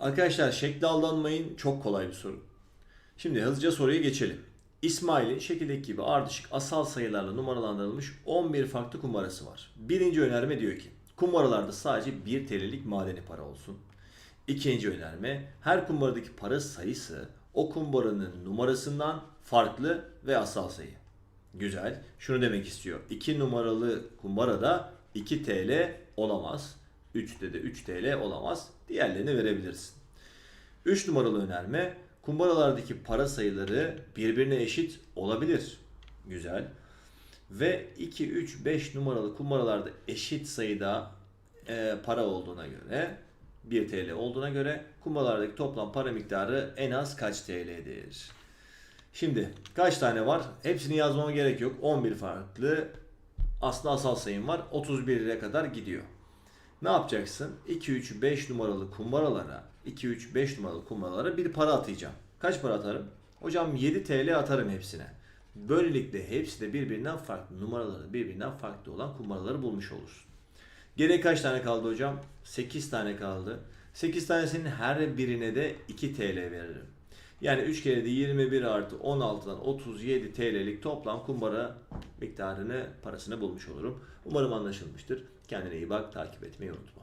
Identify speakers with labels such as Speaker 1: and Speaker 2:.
Speaker 1: Arkadaşlar şekle aldanmayın çok kolay bir soru. Şimdi hızlıca soruya geçelim. İsmail'in şekildeki gibi ardışık asal sayılarla numaralandırılmış 11 farklı kumbarası var. Birinci önerme diyor ki kumbaralarda sadece 1 TL'lik madeni para olsun. İkinci önerme her kumbaradaki para sayısı o kumbaranın numarasından farklı ve asal sayı. Güzel. Şunu demek istiyor. 2 numaralı kumbarada 2 TL olamaz. 3'te de 3 TL olamaz. Diğerlerini verebilirsin. 3 numaralı önerme kumbaralardaki para sayıları birbirine eşit olabilir. Güzel. Ve 2, 3, 5 numaralı kumbaralarda eşit sayıda e, para olduğuna göre 1 TL olduğuna göre kumbaralardaki toplam para miktarı en az kaç TL'dir? Şimdi kaç tane var? Hepsini yazmama gerek yok. 11 farklı aslında asal sayım var. 31'e kadar gidiyor. Ne yapacaksın? 2, 3, 5 numaralı kumbaralara 2, 3, 5 numaralı kumbaralara bir para atacağım. Kaç para atarım? Hocam 7 TL atarım hepsine. Böylelikle hepsi de birbirinden farklı numaraları birbirinden farklı olan kumbaraları bulmuş olursun. Geriye kaç tane kaldı hocam? 8 tane kaldı. 8 tanesinin her birine de 2 TL veririm. Yani 3 kere de 21 artı 16'dan 37 TL'lik toplam kumbara miktarını, parasını bulmuş olurum. Umarım anlaşılmıştır. Kendine iyi bak, takip etmeyi unutma.